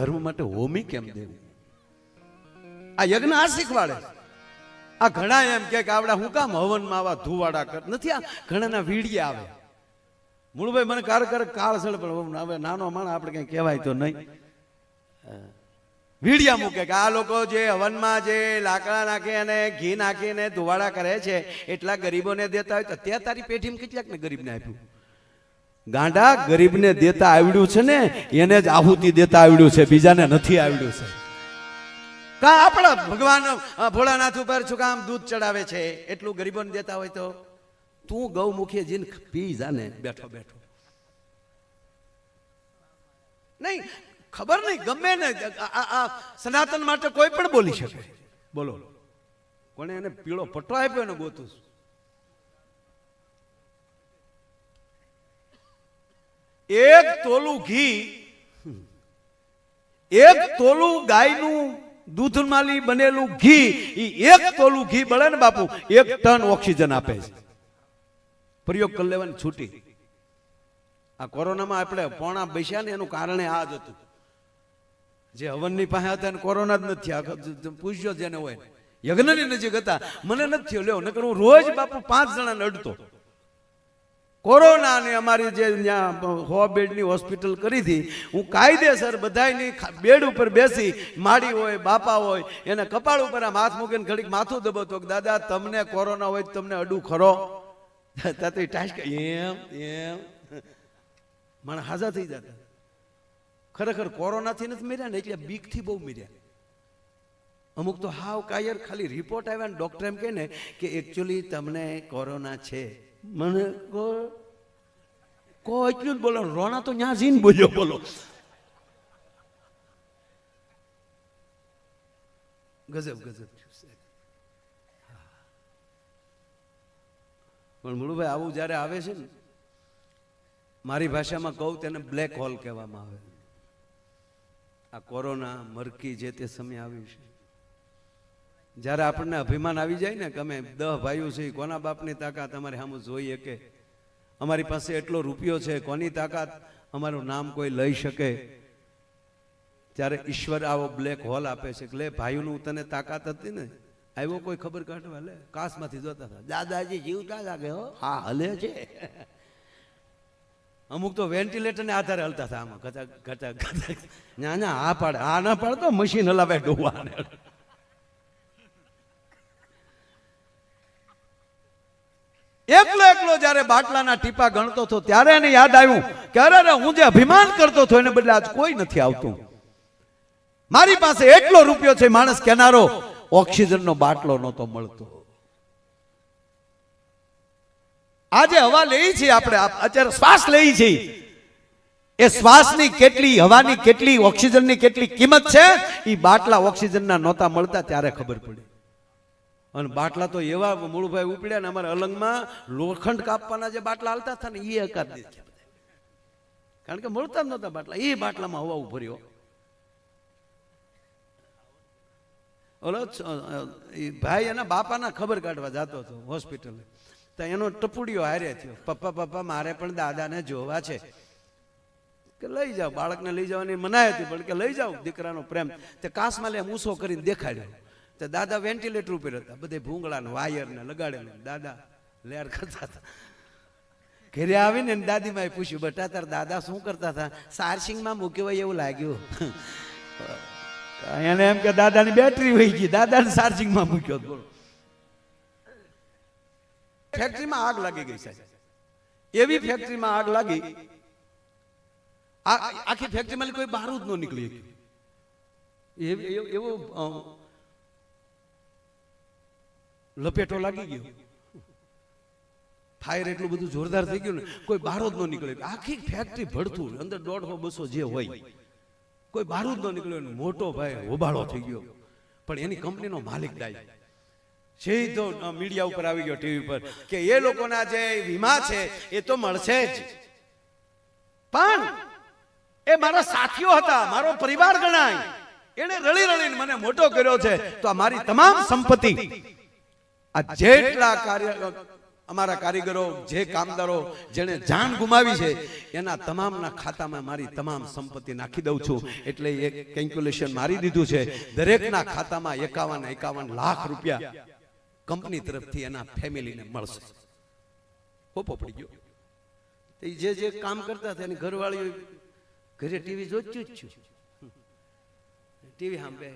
ધર્મ માટે હોમી કેમ દેવું? આ યજ્ઞ આ શીખવાડે આ ઘણા એમ કે આવડા હું કામ હવનમાં આવા ધુવાડા કર નથી, આ ઘણાના વીડિયા આવે. મૂળભાઈ, મને કાર કર કાળસળ પણ હવે નાનો માણસ, આપણે કઈ કહેવાય તો નહીં. વીડિયા મૂકે કે આ લોકો જે હવનમાં જે લાકડા નાખે અને ઘી નાખીને ધુવાડા કરે છે, એટલા ગરીબોને દેતા હોય તો ત્યાં તારી પેઢીમાં કેટલાક ને ગરીબને આપ્યું? ગાંડા ગરીબને દેતા આવડ્યું છે ને, એને જ આહુતિ દેતા આવડ્યું છે, બીજાને નથી આવડ્યું છે. કા આપણા ભગવાન ભોળાનાથ ઉપર શું કામ દૂધ ચડાવે છે? એટલું ગરીબોને દેતા હોય તો? તું ગૌમુખીએ જીન પી જાને બેઠો બેઠો. નહીં, ખબર નહીં, ગમે ને આ- સનાતન માટે કોઈ પણ બોલી શકે. બોલો. કોણે એને પીળો પટ્ટો આપ્યો ને ગોતું? એક તોલું ઘી, એક તોલું ગાયનું દૂધમાંથી બનેલું ઘી એ એક તોલું ઘી બળે ને બાપુ, એક ટન ઓક્સિજન આપે છે. પ્રયોગ કરી લેવાની છૂટી. આ કોરોનામાં આપણે પોણા બેસ્યા ને એનું કારણે આ જ હતું. જે હવનની પાસે હતા એને કોરોના જ નથી પૂછ્યો જેને હોય. યજ્ઞની નજીક હતા. મને નથી થયો. લ્યો, નકર હું રોજ બાપુ પાંચ જણાને અડતો. કોરોનાની અમારી જે ત્યાં હો બેડની હોસ્પિટલ કરી હતી, હું કાયદેસર બધાયની બેડ ઉપર બેસી, માડી હોય, બાપા હોય, એને કપાળ ઉપર આમ હાથ મૂકીને ઘડીક માથું દબાવતો કે, દાદા, તમને કોરોના હોય તમને અડું ખરો. તાતે ટાઈસ એમ એમ. મને હાજા થઈ જતા. ખરેખર કોરોનાથી નથી મર્યા ને, એટલે બીકથી બહુ મર્યા. અમુક તો હાવ કાયર ખાલી રિપોર્ટ આવ્યા ને ડોક્ટર એમ કહે ને કે એકચ્યુઅલી તમને કોરોના છે. મને કો એટલું જ બોલો. રોના તો ન્યા જઈને બોલ્યો બોલો. ગજબ ગજબ પણ મુળુભાઈ, આવું જ્યારે આવે છે ને, મારી ભાષામાં કહું તેને બ્લેક હોલ કહેવામાં આવે. આ કોરોના મરકી, જે તે સમય આવ્યું છે. જ્યારે આપણને અભિમાન આવી જાય ને કે અમે દહ ભાઈઓ છે કોના બાપની તાકાત અમારે સામે જોઈએ કે? અમારી પાસે એટલો રૂપિયો છે, કોની તાકાત અમારું નામ કોઈ લઈ શકે? ત્યારે ઈશ્વર આવો બ્લેક હોલ આપે છે કે, લે ભાઈઓનું તને તાકાત હતી ને? આવ્યો કોઈ ખબર કાઢવા? લે, કાસમાંથી જોતા હતા. દાદાજી જીવતા લાગે હો? હા, હલે છે. અમુક તો વેન્ટિલેટરને આધારે હલતા હતા આમાં. ઘટક ઘટક ના ના, આ પાડે. આ ના પાડે તો મશીન હલાવે ડોવાને એકલો એકલો જ્યારે બાટલાના ટીપા ગણતો હતો, ત્યારે એને યાદ આવ્યું કે અરે હું જે અભિમાન કરતો હતો, એને બદલે આજ કોઈ નથી આવતું. મારી પાસે એટલો રૂપિયો છે, માણસ કેનારો ઓક્સિજનનો બાટલો નહોતો મળતો. આજે હવા લઈ છીએ આપણે અત્યારે શ્વાસ લઈ છીએ એ શ્વાસની કેટલી, હવાની કેટલી, ઓક્સિજનની કેટલી કિંમત છે એ બાટલા ઓક્સિજનના નહોતા મળતા, ત્યારે ખબર પડી. અને બાટલા તો એવા મૂળભાઈ ઉપડ્યા ને અમારા અલંગમાં લોખંડ કાપવાના જે બાટલા હાલતા હતા ને એ અકાર દીધા કારણ કે મળતા જ નહોતા બાટલા. એ બાટલામાં હવા ઉભર્યો ઓલો છ- એ ભાઈ એના બાપાના ખબર કાઢવા જતો હતો હોસ્પિટલ. તો એનો ટપુડિયો હારે થયો. પપ્પા પપ્પા, મારે પણ દાદાને જોવા છે. કે લઈ જાઓ, બાળકને લઈ જવાની મનાય હતી, પણ કે લઈ જાઓ, દીકરાનો પ્રેમ. તે કાસમાં લે મૂસો કરીને દેખાડ્યો. તે દાદા વેન્ટિલેટર ઉપર હતા. બધે ભૂંગળા ને વાયર ને લગાડેલા દાદા લેર કરતા હતા. ઘરે આવીને દાદી દાદીમાએ પૂછ્યું, બટા, તાર દાદા શું કરતા હતા? સારસિંગમાં મૂક્યો હોય એવું લાગ્યું. એને એમ કે, દાદાની બેટરી વહી ગઈ. દાદાને સારસિંગમાં મૂક્યો બોલો. ફેક્ટરીમાં આગ લાગી ગઈ સાહેબ. એવી ફેક્ટરીમાં આગ લાગી. આખી ફેક્ટરીમાં કોઈ બારૂદ ન નીકળી. એવ- લપેટો લાગી ગયો. ફાયર એટલું બધું જોરદાર થઈ ગયું ને, કોઈ બારૂદ ન નીકળે. આખી ફેક્ટરી ભડતું અંદર દોઢસો, બસો જે હોય. કોઈ બારૂદ ન નીકળ્યો મોટો ભાઈ હોબાળો થઈ ગયો. પણ એની કંપનીનો માલિક ડાય સીધો મીડિયા ઉપર આવી ગયો ટીવી પર કે એ લોકોના જે વીમા છે, એ તો મળશે જ. પણ એ મારા સાથીઓ હતા, મારો પરિવાર ગણાય. એને રળી રળીને મને મોટો કર્યો છે. તો આ મારી તમામ સંપત્તિ આ જેટલા કાર્ય અમારા કારીગરો, જે કામદારો જેણે જાન ગુમાવી છે, એના તમામના ખાતામાં મારી તમામ સંપત્તિ નાખી દઉં છું. એટલે એક કેલ્ક્યુલેશન મારી દીધું છે. દરેકના ખાતામાં એકાવન એકાવન લાખ રૂપિયા કંપની તરફથી એના ફેમિલીને મળશે. હોપો પડી ગયો. તે જે જે કામ કરતા હતા એની ઘરવાળી ઘરે ટીવી જોતું જ છું. ટીવી સાંભળે.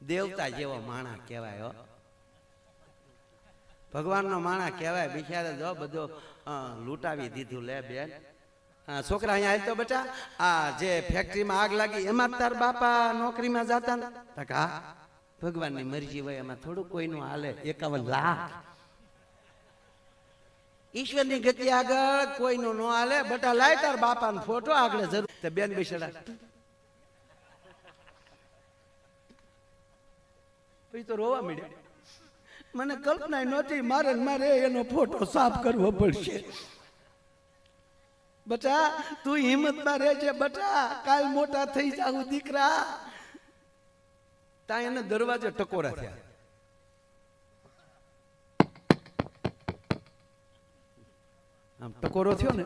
દેવતા જેવો માણા કહેવાય ભગવાનનો માણા કહેવાય, બિચારે જો બધો લૂંટાવી દીધું લે બેન. છોકરા અહીંયા આવ્યો તો આ જે ફેક્ટરીમાં આગ લાગી, એમાં તાર બાપા નોકરીમાં જતા ને. તો કે, હા, ભગવાનની મરજી હોય, એમાં થોડું કોઈનું હાલે, એકાવન લાખ. ઈશ્વરની ગતિ આગળ કોઈનું ન હાલે, બટા, લાય તાર બાપાનો ફોટો, આગળ જરૂર. તે બેન બેસેડા. પછી તો રોવા મળ્યા મને કલ્પના નહોતી, મારે મારે એનો ફોટો સાફ કરવો પડશે. બટા, તું હિંમતમાં રહેજે બટા, કાલ મોટા થઈ જાવ દીકરા. તા એને દરવાજે ટકોરા થયા. આમ ટકોરો થયો ને,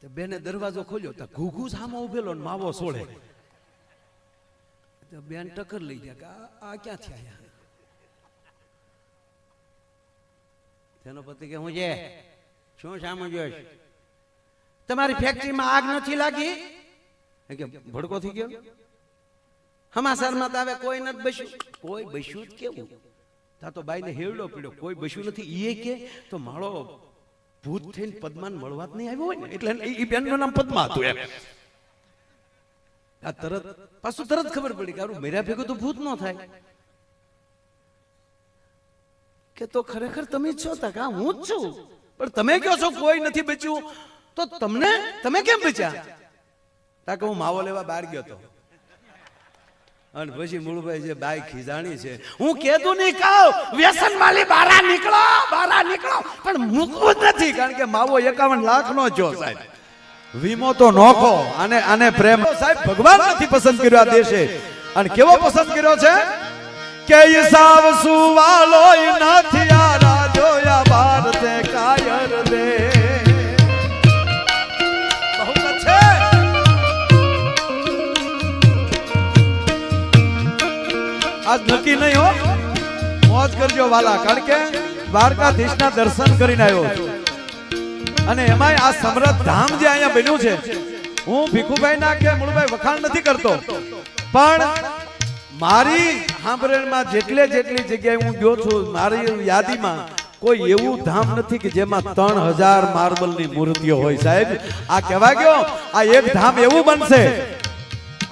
તો બેને દરવાજો ખોલ્યો, તો ઘૂઘુ સામો ઉભેલો ને માવો સોળે. તો બેન ટક્કર લઈ ગયા આ- ક્યાં ક્યાંથી તેનો પતિ કે હું છે શું જોઈશ? તમારી ફેક્ટરીમાં આગ નથી લાગી? કે ભડકો થઈ ગયો? હમાસારમાં તો હવે કોઈ નથી બસ્યું. કોઈ બસ્યું જ કેવું? તા તો બાઈને હેરડો પીડ્યો. કોઈ બસ્યું નથી. એ કે તો માળો ભૂત થઈને પદ્માન મળવા જ નહીં આવ્યો હોય ને? એટલે એ બેનનું નામ પદ્મા હતું એમ. આ તરત પાછું તરત ખબર પડી કે આરું મેરા ભેગું તો ભૂત ન થાય. કે તો ખરેખર તમે છો? તકા હું જ છું. પણ તમે કહો છો કોઈ નથી બચ્યું? તો તમને, તમે કેમ બચ્યા? તાકે હું માવો લેવા બહાર ગયો તો. અને પછી મૂળભાઈ જે બાઈ ખીજાણી છે. હું કેતું નહીં, કહું. વ્યસન માલી, બારા નીકળો બારા નીકળો. પણ મૂકવું નથી, કારણ કે માવો એકાવન લાખ નો જો સાહેબ. વીમો તો નોખો, અને આને પ્રેમ. સાહેબ, ભગવાન નથી પસંદ કર્યો આ દેશે. અને કેવો પસંદ કર્યો છે? કે ઈસાવ સુવાલો નથી આ રાજોયા ભારતે કાયર દે. આજ નક્કી નહીં હો. મોજ કરજો વાલા, કારણ કે દ્વારકાધીશના દર્શન કરીને આવ્યો છું. અને એમાંય આ સમરથ ધામ જે અહીંયા બન્યું છે, હું ભીખુભાઈ ના કે મૂળભાઈ વખાણ નથી કરતો. પણ મારી સાંભળમાં જેટલે જેટલી જગ્યાએ હું ગયો છું, મારી યાદીમાં કોઈ એવું ધામ નથી કે જેમાં ત્રણ હજાર માર્બલની મૂર્તિઓ હોય. સાહેબ, આ કહેવા ગયો, આ એક ધામ એવું બનશે.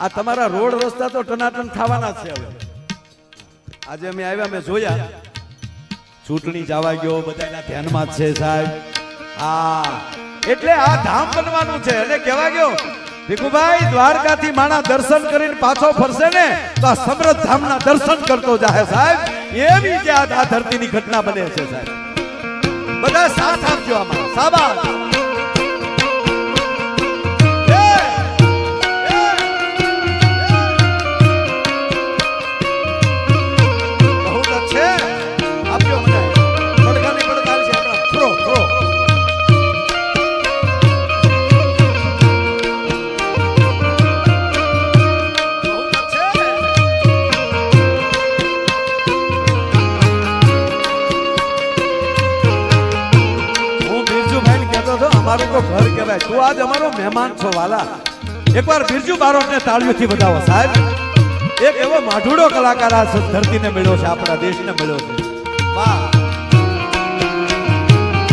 આ તમારા રોડ રસ્તા તો ટનાટન થવાના છે હવે. આજે અમે આવ્યા મેં જોયા. ચૂંટણી જવા ગયો, બધાના ધ્યાનમાં છે સાહેબ. હા, એટલે આ ધામ બનવાનું છે. અને કહેવા ગયો ભીખુભાઈ દ્વારકાથી માણા દર્શન કરીને પાછો ફરશે ને, તો આ સમૃદ્ધ ધામના દર્શન કરતો જાહે સાહેબ. એવી જે આ આ ધરતીની ઘટના બને છે સાહેબ. બધા સાથ આપજો આમાં. સાબાશ આજ અમારો મહેમાન છો, વાલા. એકવાર બિરજુ બારોટને તાળીઓથી બતાવો સાહેબ. એક એવો માઢુડો કલાકાર આ ધરતીને મળ્યો છે, આપણા દેશને મળ્યો છે.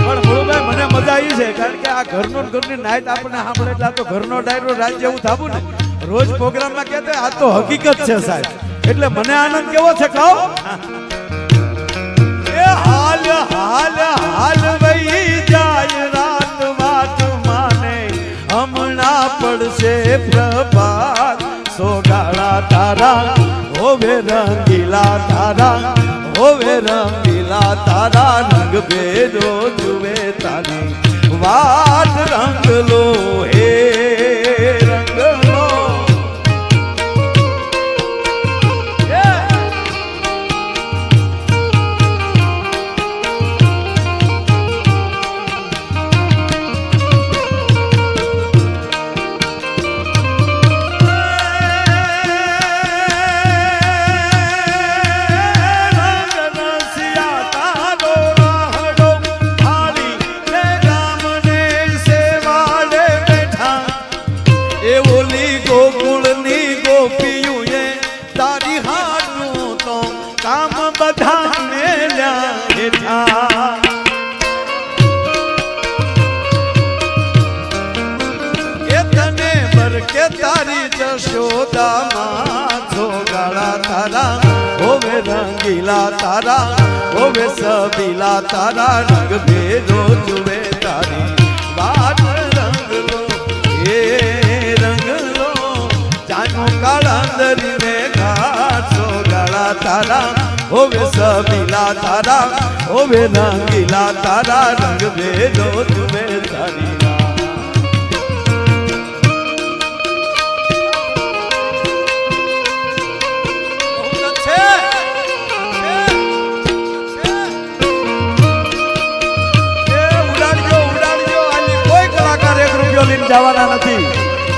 પણ મુળુભાઈ મને મજા આવી છે, કારણ કે આ ઘરનો ઘરની નાઈટ આપણને સાંભળે એટલે તો ઘરનો ડાયરો રાજ્ય એવું થાવું ને. રોજ પ્રોગ્રામમાં કહેતો આ તો હકીકત છે, સાહેબ. એટલે મને આનંદ કેવો છે, કહો? હાલ હાલ હાલ ભાઈ જાય રાત હમણાં પડશે પ્રભાત. સોગાળા તારા, હોવે રંગીલા તારા, હોવે રંગીલા તારા રંગ ભેદો જુએ તારી. વાત રંગ તારા હોવે રંગીલા તારા હોવે સબીલા તારા, રંગ ભેદો જુએ તારી. વાત રંગલો, એ રંગલો, જાનો કાળા દરીને ઘાટો ગાળા તારા હોવે સબીલા તારા હોવે રંગીલા તારા, રંગ ભેદો જુએ તારી. લઈને જવાના નથી.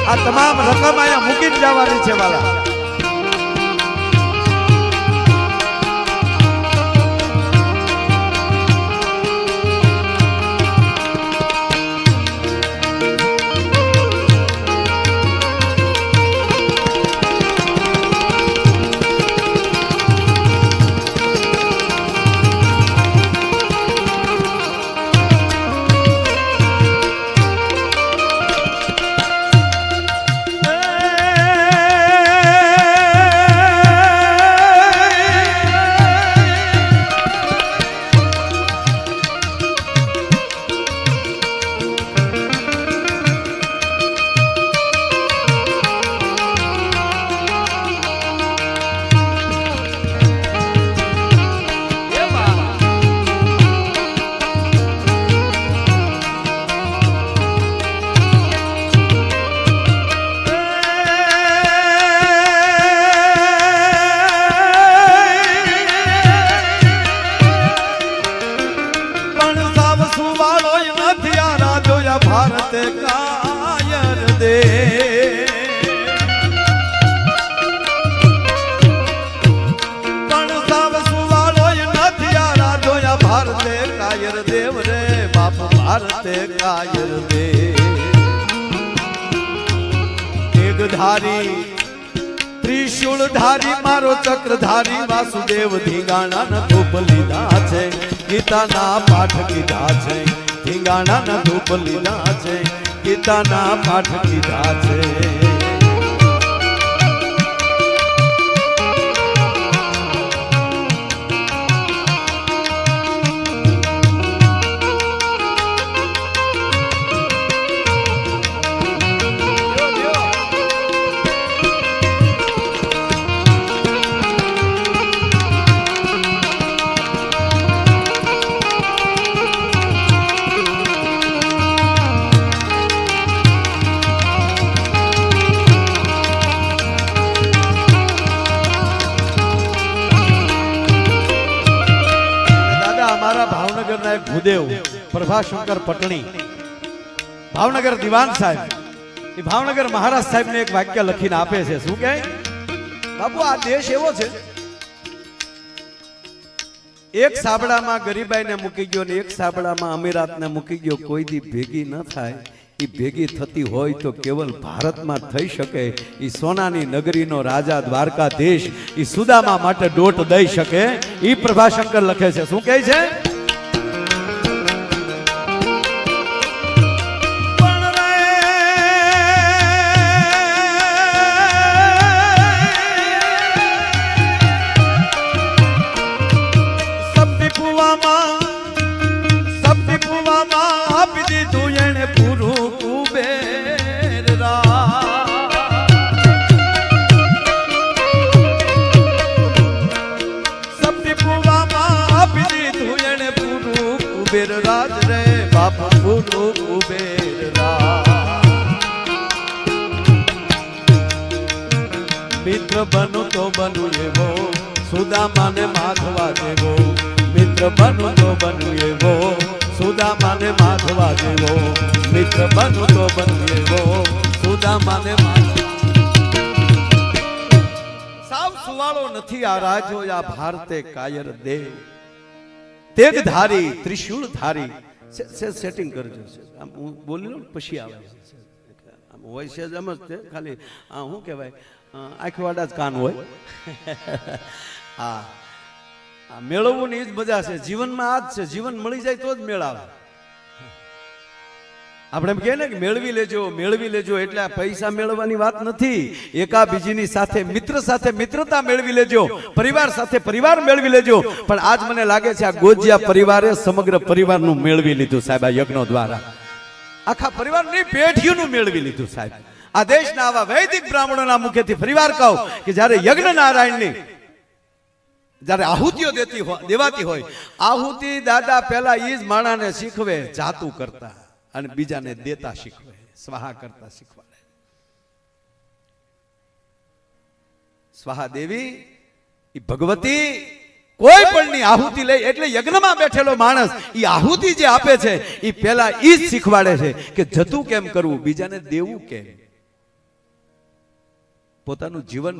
આ તમામ રકમ અહીંયા મૂકીને જવાની છે વાલા એક ધારી ત્રિશુળ ધારી મારો ચક્રધારી, વાસુદેવ ધીંગાણા ન ધૂપ લીધા છે. ગીતાના પાઠ કીધા છે. ધીંગાણા ન ધૂપ લીધા છે. ગીતાના પાઠ કીધા છે. ભૂદેવ પ્રભાશંકર પટણી, ભાવનગર દિવાન સાહેબ. એ ભાવનગર મહારાજ સાહેબને એક વાક્ય લખીને આપે છે. શું કહે? બાપુ, આ દેશ એવો છે. એક સાબડામાં ગરીબાઈને મૂકી ગયો ને એક સાબડામાં અમીરાતને મૂકી ગયો. કોઈ દી ભેગી ન થાય. એ ભેગી થતી હોય તો કેવલ ભારતમાં થઈ શકે. એ સોનાની નગરીનો રાજા, દ્વારકાધીશ એ સુદામા માટે દોટ દઈ શકે. એ પ્રભાશંકર લખે છે. શું કહે છે? મિત્ર બનું તો બનું એવો. સુદામાને માધવા જેવો મિત્ર બનું તો બનું એવો. સુદામાને માધવા જેવો મિત્ર બનું તો બનું એવો. સુદામાને સાવ સુવાળો નથી આ રાજો, આ ભારતે કાયર દેવ તેગ ધારી ત્રિશુળ ધારી સેટિંગ કરજો. આમ હું બોલી લઉં પછી આવે. આમ હોય છે જ તે, ખાલી, આ શું કહેવાય? આંખી વાડા જ કાન હોય. હા. મેળવવું એ જ મજા છે. જીવનમાં આ જ છે. જીવન મળી જાય તો જ મેળાવે આપણે એમ કહે ને કે મેળવી લેજો મેળવી લેજો એટલે પૈસા મેળવવાની વાત નથી. એકા બીજીની સાથે, મિત્ર સાથે મિત્રતા મેળવી લેજો. પરિવાર સાથે પરિવાર મેળવી લેજો. પણ આજ મને લાગે છે આ ગોજિયા પરિવારે સમગ્ર પરિવારનું મેળવી લીધું સાહેબ, આ યજ્ઞો દ્વારા. આખા પરિવારની પેઢીઓનું મેળવી લીધું સાહેબ. આ દેશના આવા વૈદિક બ્રાહ્મણોના મુખેથી ફરીવાર કહું કે જ્યારે યજ્ઞ નારાયણની જ્યારે આહુતિઓ દેતી દેવાતી હોય, આહુતિ દાદા પહેલા એ જ માણાને શીખવે, જાતું કરતા અને બીજાને દેતા શીખવે, સ્વાહા કરતા શીખવાડે. સ્વાહા દેવી એ ભગવતી કોઈ પણની આહુતિ લઈ, એટલે યજ્ઞમાં બેઠેલો માણસ એ આહુતિ જે આપે છે એ પહેલા એ જ શીખવાડે છે કે જતું કેમ કરવું, બીજાને દેવું કેમ? પોતાનું જીવન